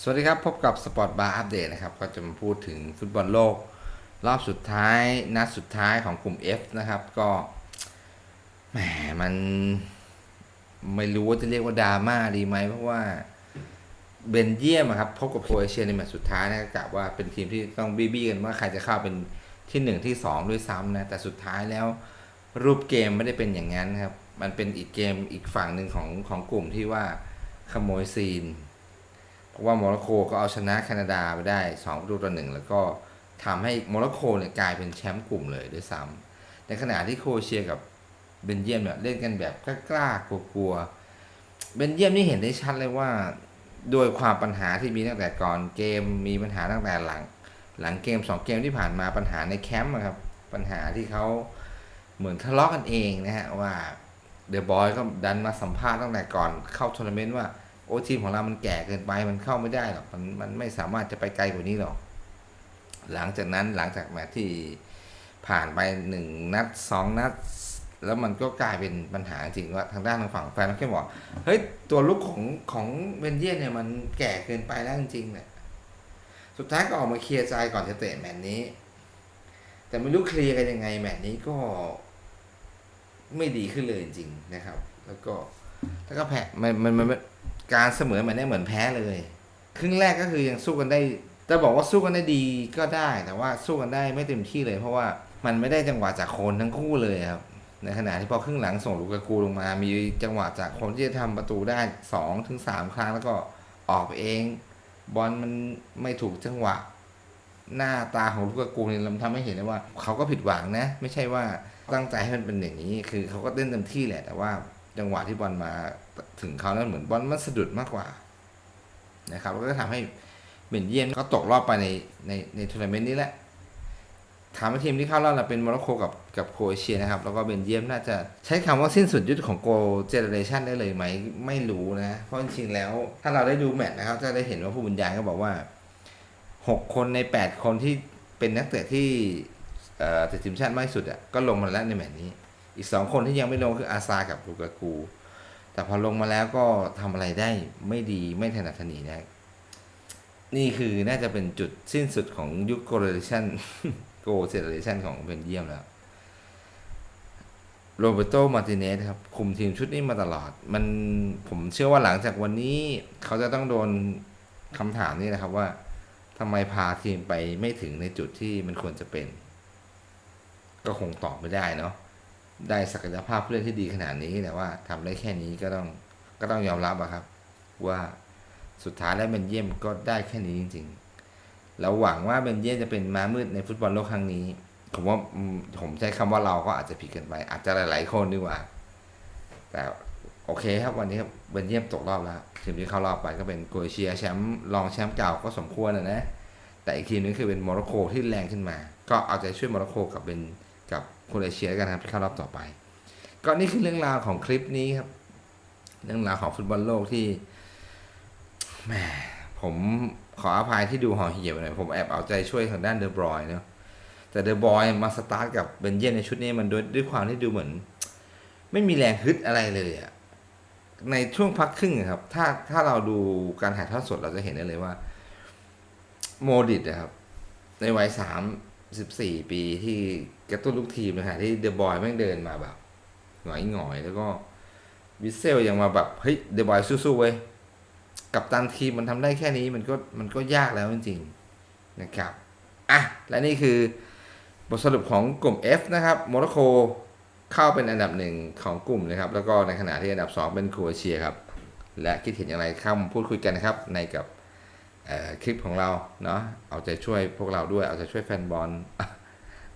สวัสดีครับ พบกับสปอร์ตบาร์อัปเดตนะครับ ก็จะมาพูดถึงฟุตบอลโลก รอบสุดท้ายนัดสุดท้ายของกลุ่ม F นะครับ ก็แหมมันไม่รู้ว่าจะเรียกว่าดราม่าดีไหม เพราะว่าเบนเยียมครับพบกับโครเอเชียในแมตช์สุดท้ายนะกะว่าเป็นทีมที่ต้องบี้บี้กันว่าใครจะเข้าเป็นที่หนึ่งที่สองด้วยซ้ำนะแต่สุดท้ายแล้วรูปเกมไม่ได้เป็นอย่างนั้นครับ มันเป็นอีกเกมอีกฝั่งหนึ่งของของกลุ่มที่ว่าขโมยซีน เพราะว่าโมร็อกโกก็เอาชนะแคนาดาไปได้2ประตูต่อหนึ่งแล้วก็ทำให้โมร็อกโกเนี่ยกลายเป็นแชมป์กลุ่มเลยด้วยซ้ำในขณะที่โครเชียกับเบนเยียมเนี่ยเล่นกันแบบกล้าๆกลัวๆเบนเยียมนี่เห็นได้ชัดเลยว่าโดยความปัญหาที่มีตั้งแต่ก่อนเกมมีปัญหาตั้งแต่หลัง หลังเกมสองเกมที่ผ่านมาปัญหาในแคมป์ครับปัญหาที่เขาเหมือนทะเลาะกันเองนะฮะว่าเดอะบอยก็ดันมาสัมภาษณ์ตั้งแต่ก่อนเข้าทัวร์นาเมนต์ว่า โอ้ทีมของเรามันแก่เกินไปมันเข้าไม่ได้หรอกมันมันไม่สามารถจะไปไกลกว่านี้หรอก หลังจากนั้นหลังจากแมตช์ที่ผ่านไปหนึ่งนัดสองนัด แล้วมันก็กลายเป็นปัญหาจริงว่าทางด้านทางฝั่งแฟนมันแค่บอกเฮ้ยตัวลุกของของเบนเยียนเนี่ยมันแก่เกินไปแล้วจริงๆเนี่ยสุดท้ายก็ออกมาเคลียร์ใจก่อนจะเตะแมตช์นี้ แต่ไม่รู้เคลียร์กันยังไงแมตช์นี้ก็ไม่ดีขึ้นเลยจริงๆนะครับ แล้วก็แล้วก็แพ้มันมันมัน การเสมอมันเนี่ยเหมือนแพ้เลย ครึ่งแรกก็คือยังสู้กันได้จะบอกว่าสู้กันได้ดีก็ได้ แต่ว่าสู้กันได้ไม่เต็มที่เลย เพราะว่ามันไม่ได้จังหวะจากโคนทั้งคู่เลยครับในขณะที่พอครึ่งหลังส่งลูกากูลงมา มีจังหวะจากคนที่จะทำประตูได้สองถึงสามครั้งแล้วก็ออกเอง บอลมันไม่ถูกจังหวะ หน้าตาของลูกากูเนี่ยมันทำให้เห็นได้ว่า เขาก็ผิดหวังนะ ไม่ใช่ว่าตั้งใจให้มันเป็นอย่างนี้ คือเขาก็เล่นเต็มที่แหละแต่ว่า จังหวะที่บอลมาถึงเขาแล้วเหมือนบอลมันสะดุดมากกว่านะครับแล้วก็ทำให้เบนเยียมเขาตกรอบไปในในในทัวร์นาเมนต์นี้แหละถามว่าทีมที่เข้ารอบเราเป็นโมร็อกโกกับกับโครเอเชียนะครับ แล้วก็เบนเยียมน่าจะใช้คำว่าสิ้นสุดยุทธของโกเจเนเรชันได้เลยไหมไม่รู้นะ เพราะจริงๆแล้ว ถ้าเราได้ดูแมตช์นะครับ จะได้เห็นว่าผู้บรรยายก็บอกว่าหกคนในแปดคนที่เป็นนักเตะที่เอ่อติดทีมชาติมากที่สุดอะก็ลงมาแล้วในแมตช์นี้ อีกสองคนที่ยังไม่ลงคืออาซากับลูกากู แต่พอลงมาแล้วก็ทำอะไรได้ไม่ดีไม่ถนัดถนีนะนี่คือน่าจะเป็นจุดสิ้นสุดของยุคโกลเดชันโกเซเรชันของเบนเยียมแล้วโรเบโตมาร์ติเนสครับ คุมทีมชุดนี้มาตลอด มันผมเชื่อว่าหลังจากวันนี้ เขาจะต้องโดนคำถามนี้นะครับว่าทำไมพาทีมไปไม่ถึงในจุดที่มันควรจะเป็น ก็คงตอบไม่ได้เนาะ ได้ศักยภาพผู้เล่นที่ดีขนาดนี้แต่ว่าทำได้แค่นี้ก็ต้องก็ต้องยอมรับอะครับ ว่าสุดท้ายแล้วเบนเยียมก็ได้แค่นี้จริงๆเราหวังว่าเบนเยียมจะเป็นม้ามืดในฟุตบอลโลกครั้งนี้ ผมว่าผมใช้คำว่าเราก็อาจจะผิดเกันไป อาจจะหลาย ๆ คนดีกว่า แต่โอเคครับวันนี้เบนเยียมตกรอบแล้วทีมที่เข้ารอบไปก็เป็นโครเอเชียแชมป์รองแชมป์เก่าก็สมควรนะนะแต่อีกทีมนึงคือเป็นโมร็อกโกที่แรงขึ้นมา ก็เอาใจช่วยโมร็อกโกกับเป็น กับโครเอเชียกันครับที่เข้ารอบต่อไป ก็นี่คือเรื่องราวของคลิปนี้ครับ เรื่องราวของฟุตบอลโลกที่แหมผมขออภัยที่ดูห่อเหี่ยวหน่อยผมแอบเอาใจช่วยทางด้านเดอะบรอยเนาะแต่เดอะบอยมาสตาร์ทกับเบนเยนในชุดนี้มันด้วยด้วยความที่ดูเหมือน ไม่มีแรงฮึดอะไรเลยอะในช่วงพักครึ่งครับ ถ้าถ้าเราดูการถ่ายทอดสดเราจะเห็นได้เลยว่า โมดิตนะครับ ในวัยสาม สิบสี่ปีที่กระตุ้นลูกทีมนะฮะที่เดอะบอยแม่งเดินมาแบบหงอยหงอยแล้วก็วิเซลยังมาแบบเฮ้ยเดอะบอยสู้ๆเว้ยกับตันทีมมันทำได้แค่นี้มันก็มันก็ยากแล้วจริงๆนะครับอะและนี่คือบทสรุปของกลุ่ม F นะครับโมร็อกโกเข้าเป็นอันดับหนึ่งของกลุ่มนะครับ แล้วก็ในขณะที่อันดับ 2 เป็นครเอเชียครับ และคิดเห็นอย่างไรเข้ามาพูดคุยกันนะครับในกับ คลิปของเราเนาะเอาใจช่วยพวกเราด้วยเอาใจช่วยแฟนบอล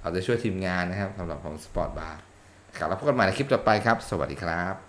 เอาใจช่วยทีมงานนะครับสำหรับของสปอร์ตบาร์ครับแล้วพบกันใหม่ในคลิปต่อไปครับ สวัสดีครับ